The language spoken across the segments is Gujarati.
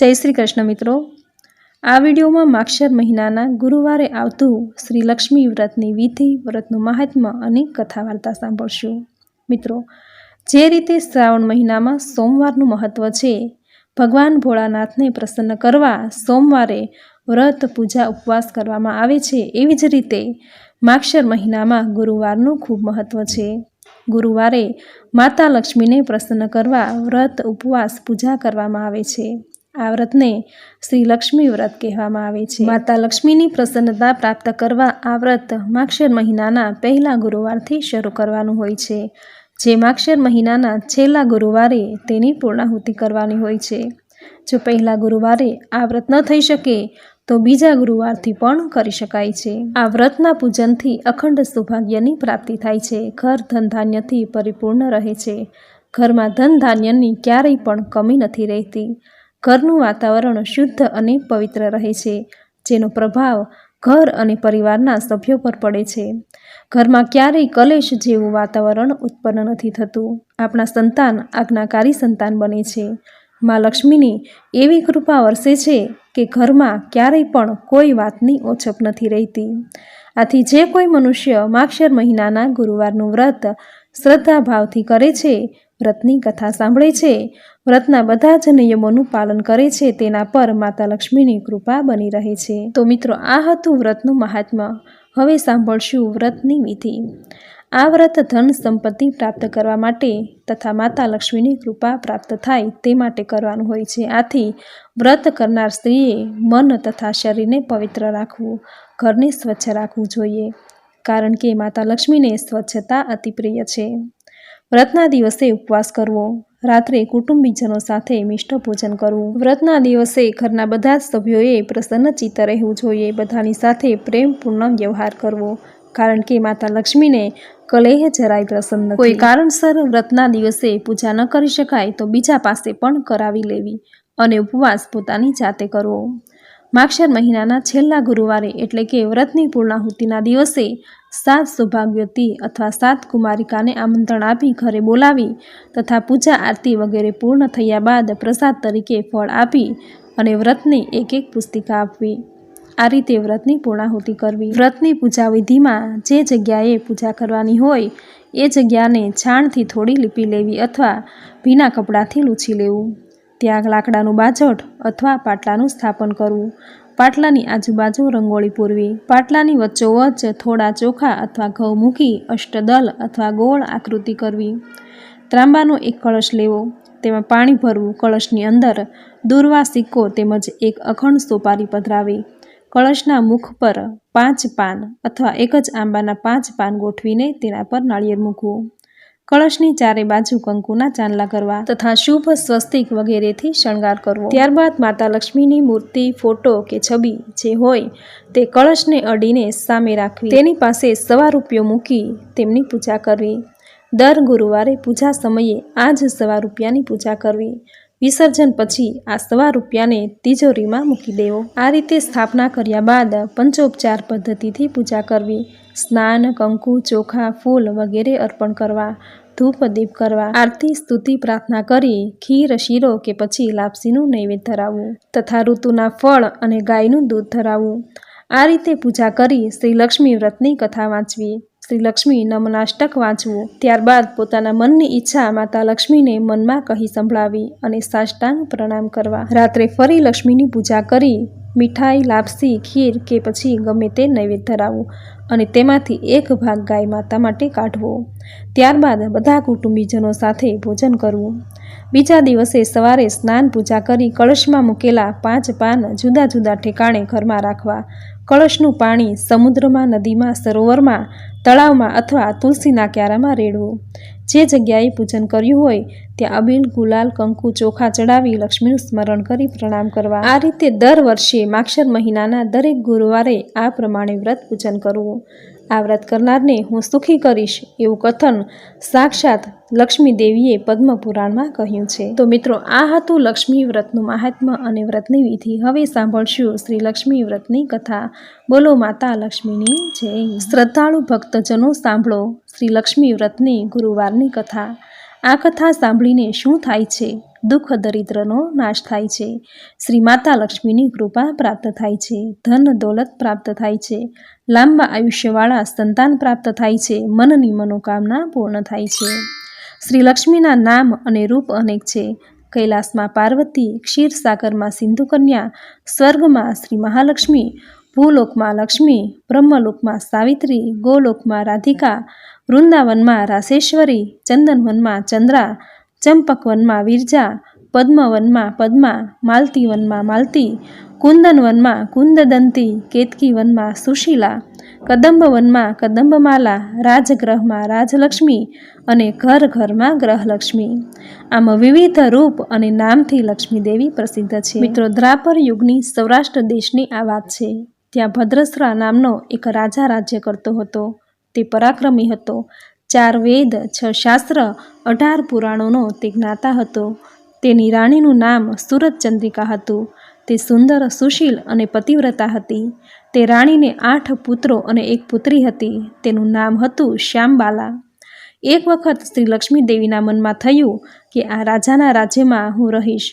જય શ્રી કૃષ્ણ મિત્રો. આ વિડીયોમાં માક્ષર મહિનાના ગુરુવારે આવતું શ્રી લક્ષ્મી વ્રતની વિધિ, વ્રતનું મહાત્મ્ય અને કથા વાર્તા સાંભળશું. મિત્રો, જે રીતે શ્રાવણ મહિનામાં સોમવારનું મહત્ત્વ છે, ભગવાન ભોળાનાથને પ્રસન્ન કરવા સોમવારે વ્રત, પૂજા, ઉપવાસ કરવામાં આવે છે, એવી જ રીતે માક્ષર મહિનામાં ગુરુવારનું ખૂબ મહત્ત્વ છે. ગુરુવારે માતા લક્ષ્મીને પ્રસન્ન કરવા વ્રત, ઉપવાસ, પૂજા કરવામાં આવે છે. આ વ્રતને શ્રી લક્ષ્મી વ્રત કહેવામાં આવે છે. માતા લક્ષ્મીની પ્રસન્નતા પ્રાપ્ત કરવા આ વ્રત માક્ષર મહિનાના પહેલા ગુરુવારથી શરૂ કરવાનું હોય છે. જે માક્ષર મહિનાના છેલ્લા ગુરુવારે તેની પૂર્ણાહુતિ કરવાની હોય છે. જો પહેલા ગુરુવારે આ વ્રત ન થઈ શકે, તો બીજા ગુરુવારથી પણ કરી શકાય છે. આ વ્રતના પૂજનથી અખંડ સૌભાગ્યની પ્રાપ્તિ થાય છે. ઘર ધન ધાન્યથી પરિપૂર્ણ રહે છે. ઘરમાં ધન ધાન્યની ક્યારેય પણ કમી નથી રહેતી. ઘરનું વાતાવરણ શુદ્ધ અને પવિત્ર રહે છે, જેનો પ્રભાવ ઘર અને પરિવારના સભ્યો પર પડે છે. ઘરમાં ક્યારેય કલેશ જેવું વાતાવરણ ઉત્પન્ન નથી થતું. આપણા સંતાન આજ્ઞાકારી સંતાન બને છે. માં લક્ષ્મીની એવી કૃપા વરસે છે કે ઘરમાં ક્યારેય પણ કોઈ વાતની ઓછપ નથી રહેતી. આથી જે કોઈ મનુષ્ય માક્ષર મહિનાના ગુરુવારનું વ્રત શ્રદ્ધા ભાવથી કરે છે વ્રતની કથા સાંભળે છે. વ્રતના બધા જ નિયમોનું પાલન કરે છે, તેના પર માતા લક્ષ્મીની કૃપા બની રહે છે. તો મિત્રો, આ હતું વ્રતનું મહાત્મ્ય. હવે સાંભળશું વ્રતની વિધિ. આ વ્રત ધન સંપત્તિ પ્રાપ્ત કરવા માટે તથા માતા લક્ષ્મીની કૃપા પ્રાપ્ત થાય તે માટે કરવાનું હોય છે. આથી વ્રત કરનાર સ્ત્રીએ મન તથા શરીરને પવિત્ર રાખવું, ઘરને સ્વચ્છ રાખવું જોઈએ. કારણ કે માતા લક્ષ્મીને સ્વચ્છતા અતિ પ્રિય છે. વ્રતના દિવસે ઉપવાસ કરવો, રાત્રે કુટુંબીજનો સાથે મિષ્ટ ભોજન કરવું. વ્રતના દિવસે ઘરના બધા જ સભ્યોએ પ્રસન્ન ચિત્ત રહેવું જોઈએ, બધાની સાથે પ્રેમપૂર્ણ વ્યવહાર કરવો, કારણ કે માતા લક્ષ્મીને કલેહ જરાય પ્રસન્ન કોઈ કારણસર વ્રતના દિવસે પૂજા ન કરી શકાય તો બીજા પાસે પણ કરાવી લેવી અને ઉપવાસ પોતાની જાતે કરવો. માક્ષર મહિનાના છેલ્લા ગુરુવારે એટલે કે વ્રતની પૂર્ણાહુતિના દિવસે સાત સૌભાગ્યવતી અથવા સાત કુમારિકાને આમંત્રણ આપી ઘરે બોલાવી તથા પૂજા આરતી વગેરે પૂર્ણ થયા બાદ પ્રસાદ તરીકે ફળ આપી અને વ્રતને એક એક પુસ્તિકા આપવી. આ રીતે વ્રતની પૂર્ણાહુતિ કરવી. વ્રતની પૂજા વિધિમાં જે જગ્યાએ પૂજા કરવાની હોય, એ જગ્યાને છાણથી થોડી લીપી લેવી અથવા ભીના કપડાંથી લૂછી લેવું. ત્યાં લાકડાનું બાજટ અથવા પાટલાનું સ્થાપન કરવું. પાટલાની આજુબાજુ રંગોળી પૂરવી. પાટલાની વચ્ચોવચ્ચ થોડા ચોખા અથવા ઘઉં મૂકી અષ્ટદલ અથવા ગોળ આકૃતિ કરવી. ત્રાંબાનો એક કળશ લેવો. તેમાં પાણી ભરવું. કળશની અંદર દૂરવા સિક્કો તેમજ એક અખંડ સોપારી પધરાવી. કળશના મુખ પર પાંચ પાન અથવા એક જ આંબાના પાંચ પાન ગોઠવીને તેના પર નાળિયેર મૂકવું. કળશની ચારે બાજુ કંકુના ચાંદલા કરવા તથા શુભ સ્વસ્તિક વગેરેથી શણગાર કરવો. ત્યારબાદ માતા લક્ષ્મીની મૂર્તિ, ફોટો કે છબી જે હોય તે કળશને અડીને સામે રાખવી. તેની પાસે સવા રૂપિયો મૂકી તેમની પૂજા કરવી. દર ગુરુવારે પૂજા સમયે આ જ સવા રૂપિયાની પૂજા કરવી. વિસર્જન પછી આ સવા રૂપિયાને તિજોરીમાં મૂકી દેવો. આ રીતે સ્થાપના કર્યા બાદ પંચોપચાર પદ્ધતિથી પૂજા કરવી. સ્નાન, કંકુ, ચોખા, ફૂલ વગેરે અર્પણ કરવા, ધૂપ દીપ કરવા, આરતી, સ્તુતિ, પ્રાર્થના કરી, ખીર, શીરો કે પછી લાપસીનું નૈવેદ્ય ધરાવવું તથા ઋતુના ફળ અને ગાયનું દૂધ ધરાવવું. આ રીતે પૂજા કરી શ્રી લક્ષ્મી વ્રતની કથા વાંચવી. શ્રી લક્ષ્મી નમનાષ્ટક વાંચવું. ત્યારબાદ પોતાના મનની ઈચ્છા માતા લક્ષ્મીને મનમાં કહી સંભળાવી અને સાષ્ટાંગ પ્રણામ કરવા. રાત્રે ફરી લક્ષ્મીની પૂજા કરી, મીઠાઈ, લાપસી, ખીર કે પછી ગમે તે નૈવેદ્ય ધરાવવું અને તેમાંથી એક ભાગ ગાય માતા માટે કાઢવો. ત્યારબાદ બધા કુટુંબીજનો સાથે ભોજન કરવું. બીજા દિવસે સવારે સ્નાન પૂજા કરી કળશમાં મૂકેલા પાંચ પાન જુદા જુદા ઠેકાણે ઘરમાં રાખવા. કળશનું પાણી સમુદ્રમાં, નદીમાં, સરોવરમાં તળાવમાં અથવા તુલસીના ક્યારામાં રેડવું. જે જગ્યાએ પૂજન કર્યું હોય, ત્યાં અબીલ, ગુલાલ, કંકુ, ચોખા ચડાવી લક્ષ્મીનું સ્મરણ કરી પ્રણામ કરવા. આ રીતે દર વર્ષે માક્ષર મહિનાના દરેક ગુરુવારે આ પ્રમાણે વ્રત પૂજન કરવું. આ વ્રત કરનારને હું સુખી કરીશ એવું કથન સાક્ષાત લક્ષ્મી દેવીએ પદ્મ કહ્યું છે. તો મિત્રો, આ હતું લક્ષ્મી વ્રતનું મહાત્મ્ય અને વ્રતની વિધિ. હવે સાંભળશું શ્રી લક્ષ્મી વ્રતની કથા. બોલો માતા લક્ષ્મીની જય. શ્રદ્ધાળુ ભક્તજનો, સાંભળો શ્રી લક્ષ્મી વ્રતની ગુરુવારની કથા. આ કથા સાંભળીને શું થાય છે? દુઃખ દરિદ્રનો નાશ થાય છે. શ્રી માતા લક્ષ્મીની કૃપા પ્રાપ્ત થાય છે. ધન દોલત પ્રાપ્ત થાય છે. લાંબા આયુષ્યવાળા સંતાન પ્રાપ્ત થાય છે. મનની મનોકામના પૂર્ણ થાય છે. શ્રી લક્ષ્મીના નામ અને રૂપ અનેક છે. કૈલાસમાં પાર્વતી, ક્ષીરસાગરમાં સિંધુ કન્યા સ્વર્ગમાં શ્રી મહાલક્ષ્મી, ભૂલોકમાં લક્ષ્મી, બ્રહ્મલોકમાં સાવિત્રી, ગોલોકમાં રાધિકા, વૃંદાવનમાં રાસેશ્વરી ચંદનવનમાં ચંદ્રા ચંપકવનમાં વિરજા, પદ્મવનમાં પદ્મા, માલતીવનમાં માલતી, કુંદનવનમાં કુંદદંતી, કેતકીવનમાં સુશીલા, કદંબવનમાં કદંબમાલા, રાજગ્રહમાં રાજલક્ષ્મી અને ઘર ઘરમાં ગ્રહલક્ષ્મી. આમ વિવિધ રૂપ અને નામથી લક્ષ્મી દેવી પ્રસિદ્ધ છે. મિત્રો, દ્રાપર યુગની સૌરાષ્ટ્ર દેશની આ વાત છે. ત્યાં ભદ્રસરા નામનો એક રાજા રાજ્ય કરતો હતો. તે પરાક્રમી હતો. ચાર વેદ, છ શાસ્ત્ર, અઢાર પુરાણોનો તે જ્ઞાતા હતો. તેની રાણીનું નામ સુરત ચંદ્રિકા હતું. તે સુંદર, સુશીલ અને પતિવ્રતા હતી. તે રાણીને આઠ પુત્રો અને એક પુત્રી હતી. તેનું નામ હતું શ્યામબાલા. એક વખત શ્રી લક્ષ્મી દેવીના મનમાં થયું કે આ રાજાના રાજ્યમાં હું રહીશ.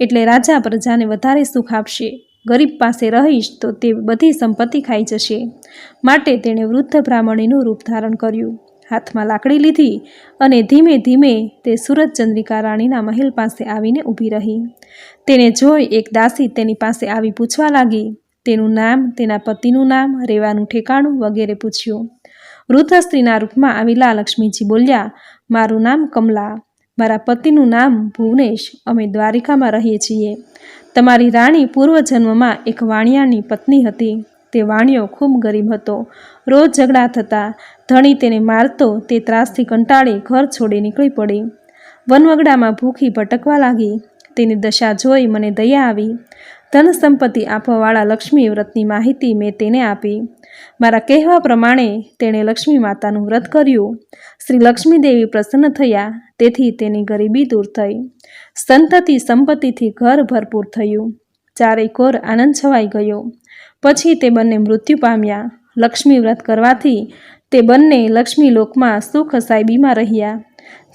એટલે રાજા પ્રજાને વધારે સુખ આપશે. ગરીબ પાસે રહીશ તો તે બધી સંપત્તિ ખાઈ જશે. માટે તેણે વૃદ્ધ બ્રાહ્મણીનું રૂપ ધારણ કર્યું. હાથમાં લાકડી લીધી અને ધીમે ધીમે તે સુરત ચંદ્રિકા રાણીના મહેલ પાસે આવીને ઊભી રહી. તેને જોઈ એક દાસી તેની પાસે આવી પૂછવા લાગી. તેનું નામ, તેના પતિનું નામ રહેવાનું ઠેકાણું વગેરે પૂછ્યું. વૃદ્ધ સ્ત્રીના રૂપમાં આવેલા લક્ષ્મીજી બોલ્યા, મારું નામ કમલા. મારા પતિનું નામ ભુવનેશ. અમે દ્વારિકામાં રહીએ છીએ. તમારી રાણી પૂર્વજન્મમાં એક વાણિયાની પત્ની હતી. તે વાણિયો ખૂબ ગરીબ હતો. રોજ ઝઘડા થતા, ધણી તેને મારતો, તે ત્રાસથી કંટાળી ઘર છોડી નીકળી પડી. વનવગડામાં ભૂખી ભટકવા લાગી. તેની દશા જોઈ મને દયા આવી. ધન સંપત્તિ આપવાવાળા લક્ષ્મી વ્રતની માહિતી મેં તેને આપી. મારા કહેવા પ્રમાણે તેણે લક્ષ્મી માતાનું વ્રત કર્યું. શ્રી લક્ષ્મીદેવી પ્રસન્ન થયા, તેથી તેની ગરીબી દૂર થઈ. સંતતિ સંપત્તિથી ઘર ભરપૂર થયું. ચારેય કોર આનંદ છવાઈ ગયો. પછી તે બંને મૃત્યુ પામ્યા. લક્ષ્મી વ્રત કરવાથી તે બંને લક્ષ્મી લોકમાં સુખ સાયબીમાં રહ્યા.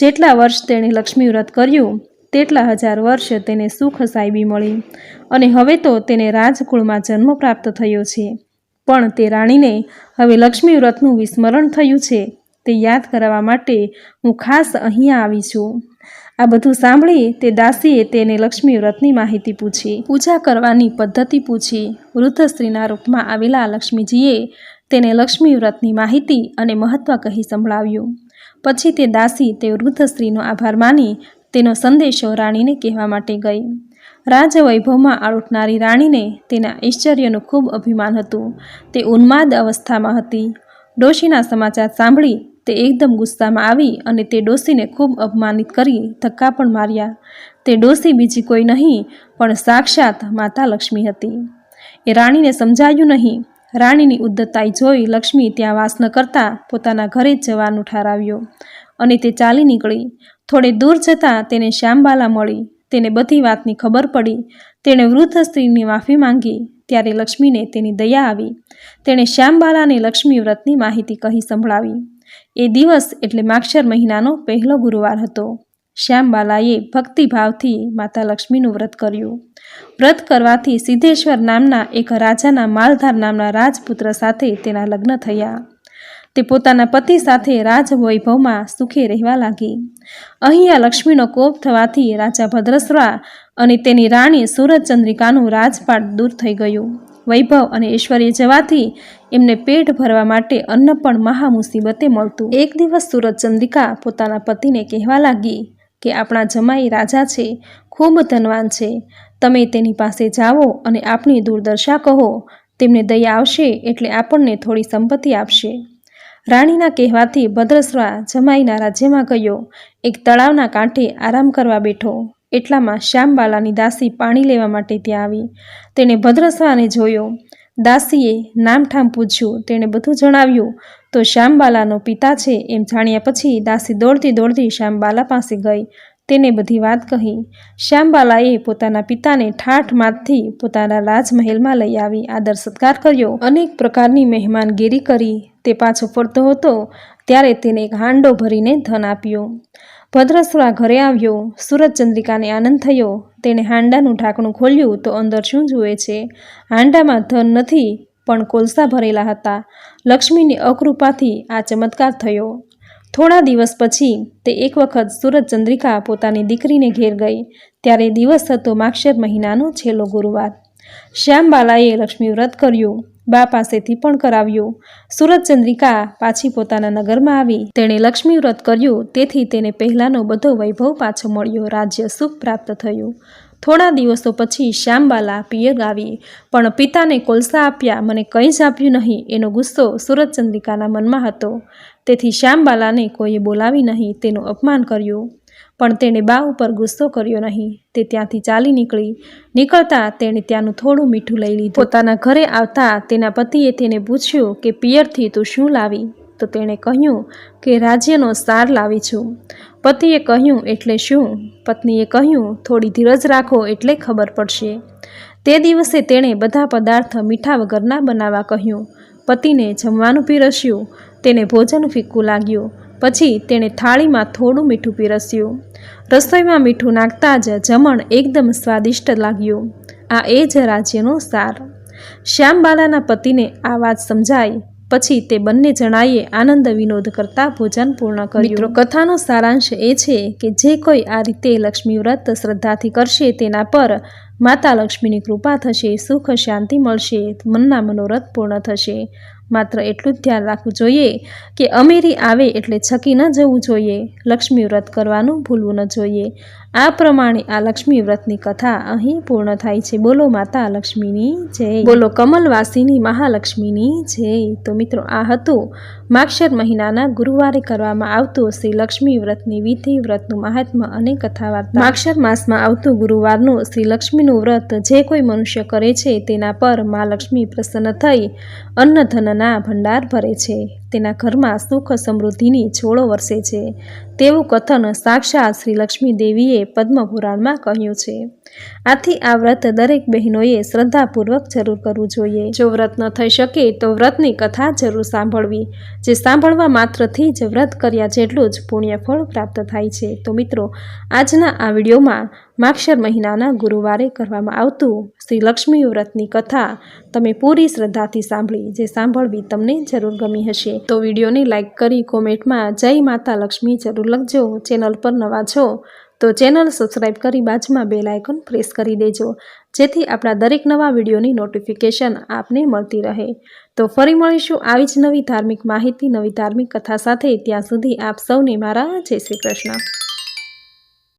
જેટલા વર્ષ તેણે લક્ષ્મી વ્રત કર્યું, તેટલા હજાર વર્ષ તેને સુખ સાયબી મળી અને હવે તો તેને રાજકુળમાં જન્મ પ્રાપ્ત થયો છે. પણ તે રાણીને હવે લક્ષ્મી વ્રતનું વિસ્મરણ થયું છે. તે યાદ કરાવવા માટે હું ખાસ અહીંયા આવી છું. આ બધું સાંભળી તે દાસીએ તેને લક્ષ્મી વ્રતની માહિતી પૂછી. પૂજા કરવાની પદ્ધતિ પૂછી. વૃદ્ધ સ્ત્રીના રૂપમાં આવેલા લક્ષ્મીજીએ તેને લક્ષ્મી વ્રતની માહિતી અને મહત્વ કહી સંભળાવ્યું. પછી તે દાસી તે વૃદ્ધ સ્ત્રીનો આભાર માની તેનો સંદેશો રાણીને કહેવા માટે ગઈ. રાજવૈભવમાં આળોટનારી રાણીને તેના ઐશ્વર્યનું ખૂબ અભિમાન હતું. તે ઉન્માદ અવસ્થામાં હતી. ડોશીના સમાચાર સાંભળી તે એકદમ ગુસ્સામાં આવી અને તે ડોસીને ખૂબ અપમાનિત કરી, ધક્કા પણ માર્યા. તે ડોસી બીજી કોઈ નહીં, પણ સાક્ષાત માતા લક્ષ્મી હતી. એ રાણીને સમજાયું નહીં. રાણીની ઉદ્ધતાઈ જોઈ લક્ષ્મી ત્યાં વાસ ન કરતા પોતાના ઘરે જ જવાનું ઠારાવ્યો અને તે ચાલી નીકળી. થોડે દૂર જતાં તેને શ્યામબાલા મળી. તેને બધી વાતની ખબર પડી. તેણે વૃદ્ધ સ્ત્રીની માફી માંગી. ત્યારે લક્ષ્મીને તેની દયા આવી. તેણે શ્યામબાલાને લક્ષ્મી વ્રતની માહિતી કહી સંભળાવી. એ દિવસ એટલે માક્ષર મહિનાનો પહેલો ગુરુવાર હતો. શ્યામબાલાએ ભક્તિભાવથી માતા લક્ષ્મીનું વ્રત કર્યું. વ્રત કરવાથી સિદ્ધેશ્વર નામના એક રાજાના માલધાર નામના રાજપુત્ર સાથે તેના લગ્ન થયા. તે પોતાના પતિ સાથે રાજવૈભવમાં સુખે રહેવા લાગી. અહીંયા લક્ષ્મીનો કોપ થવાથી રાજા ભદ્રસરા અને તેની રાણી સુરતચંદ્રિકાનું રાજપાટ દૂર થઈ ગયું. વૈભવ અને ઐશ્વર્ય જવાથી એમને પેટ ભરવા માટે અન્ન પણ મહા મુસીબતે મળતું. એક દિવસ સુરત ચંદ્રિકા પોતાના પતિને કહેવા લાગી કે, આપણા જમાઈ રાજા છે, ખૂબ ધનવાન છે. તમે તેની પાસે જાઓ અને આપણી દુર્દશા કહો. તેમને દયા આવશે એટલે આપણને થોડી સંપત્તિ આપશે. રાણીના કહેવાથી ભદ્રસરા જમાઈના રાજ્યમાં ગયો. એક તળાવના કાંઠે આરામ કરવા બેઠો. એટલામાં શ્યામબાલાની દાસી પાણી લેવા માટે ત્યાં આવી. તેણે ભદ્રસરાને જોયો. દાસીએ નામઠામ પૂછ્યું, તેણે બધું જણાવ્યું. તો શ્યામબાલાનો પિતા છે એમ જાણ્યા પછી દાસી દોડતી દોડતી શ્યામબાલા પાસે ગઈ. તેને બધી વાત કહી. શ્યામબાલાએ પોતાના પિતાને ઠાઠ માથથી પોતાના રાજમહેલમાં લઈ આવી, આદર સત્કાર કર્યો. અનેક પ્રકારની મહેમાનગીરી કરી, તે પાછો ફરતો હતો, ત્યારે તેને એક હાંડો ભરીને ધન આપ્યો. ભદ્રસુરા ઘરે આવ્યો. સુરત ચંદ્રિકાને આનંદ થયો. તેણે હાંડાનું ઢાંકણું ખોલ્યું તો અંદર શું જુએ છે? હાંડામાં ધન નથી, પણ કોલસા ભરેલા હતા. લક્ષ્મીની અકૃપાથી આ ચમત્કાર થયો. થોડા દિવસ પછી તે એક વખત સુરત ચંદ્રિકા પોતાની દીકરીને ઘેર ગઈ. ત્યારે દિવસ હતો માક્ષર મહિનાનો છેલ્લો ગુરુવાર. શ્યામબાલાએ લક્ષ્મી વ્રત કર્યું. બા પાસેથી પણ કરાવ્યું. સુરત ચંદ્રિકા પાછી પોતાના નગરમાં આવી. તેણે લક્ષ્મી વ્રત કર્યું, તેથી તેને પહેલાંનો બધો વૈભવ પાછો મળ્યો. રાજ્ય સુખ પ્રાપ્ત થયું. થોડા દિવસો પછી શ્યામબાલા પિયર આવી. પણ પિતાને કોલસા આપ્યા, મને કંઈ જ આપ્યું નહીં, એનો ગુસ્સો સુરત ચંદ્રિકાના મનમાં હતો. તેથી શ્યામબાલાને કોઈએ બોલાવી નહીં, તેનું અપમાન કર્યું. પણ તેણે બા ઉપર ગુસ્સો કર્યો નહીં. તે ત્યાંથી ચાલી નીકળી. નીકળતા તેણે ત્યાંનું થોડું મીઠું લઈ લીધું. પોતાના ઘરે આવતા તેના પતિએ તેને પૂછ્યું કે, પિયરથી તું શું લાવી? તો તેણે કહ્યું કે, રાજ્યનો સાર લાવી છું. પતિએ કહ્યું, એટલે શું? પત્નીએ કહ્યું, થોડી ધીરજ રાખો એટલે ખબર પડશે. તે દિવસે તેણે બધા પદાર્થ મીઠા વગરના બનાવવા કહ્યું. પતિને જમવાનું પીરસ્યું. તેને ભોજન ફીક્કું લાગ્યું. પછી તેણે થાળીમાં થોડું મીઠું પીરસ્યું. રસોઈમાં મીઠું નાખતા જ જમણ એકદમ સ્વાદિષ્ટ લાગ્યું. આ એ જ રાજ્યનો સાર. શ્યામબાલાના પતિને આ વાત સમજાઈ. પછી તે બંને જણાએ આનંદ વિનોદ કરતા ભોજન પૂર્ણ કર્યું. કથાનો સારાંશ એ છે કે જે કોઈ આ રીતે લક્ષ્મી વ્રત શ્રદ્ધાથી કરશે તેના પર માતા લક્ષ્મીની કૃપા થશે, સુખ શાંતિ મળશે, મનના મનોરથ પૂર્ણ થશે. માત્ર એટલું જ ધ્યાન રાખવું જોઈએ કે અમેરી આવે એટલે છકી ન જવું જોઈએ. લક્ષ્મી વ્રત કરવાનું ભૂલવું ન જોઈએ. આ પ્રમાણે આ લક્ષ્મી વ્રતની કથા અહીં પૂર્ણ થાય છે. બોલો માતા લક્ષ્મીની જય. બોલો કમલવાસીની મહાલક્ષ્મીની જય. તો મિત્રો, આ હતું માક્ષર મહિનાના ગુરુવારે કરવામાં આવતું શ્રી લક્ષ્મી વ્રતની વિધિ, વ્રતનું મહાત્મ્ય અને કથા વાર્તા માક્ષર માસમાં આવતું ગુરુવારનું શ્રી લક્ષ્મીનું વ્રત જે કોઈ મનુષ્ય કરે છે તેના પર મા લક્ષ્મી પ્રસન્ન થઈ અન્નધનના ભંડાર ભરે છે. તેના ઘરમાં સુખ સમૃદ્ધિની છોળો વરસે છે. તેવું કથન સાક્ષાત શ્રી લક્ષ્મી પદ્મપુરાણમાં કહ્યું છે. આથી આ વ્રત દરેક બહેનોએ શ્રદ્ધાપૂર્વક જરૂર કરવું જોઈએ. જો વ્રત ન થઈ શકે તો વ્રતની કથા જરૂર સાંભળવી, જે સાંભળવા માત્રથી જ વ્રત કર્યા જેટલું જ પુણ્યફળ પ્રાપ્ત થાય છે. તો મિત્રો, આજના આ વિડીયોમાં માક્ષર મહિનાના ગુરુવારે કરવામાં આવતું શ્રી લક્ષ્મી વ્રતની કથા તમે પૂરી શ્રદ્ધાથી સાંભળી, જે સાંભળવી તમને જરૂર ગમી હશે. તો વિડીયોને લાઇક કરી કોમેન્ટમાં જય માતા લક્ષ્મી જરૂર લખજો. ચેનલ પર નવા છો તો ચેનલ સબસ્ક્રાઈબ કરી બાજુમાં બેલ આઇકોન પ્રેસ કરી દેજો, જેથી આપણા દરેક નવા વિડીયોની નોટિફિકેશન આપને મળતી રહે. તો ફરી મળીશું આવી જ નવી ધાર્મિક માહિતી, નવી ધાર્મિક કથા સાથે. ત્યાં સુધી આપ સૌને મારા જય શ્રી કૃષ્ણ.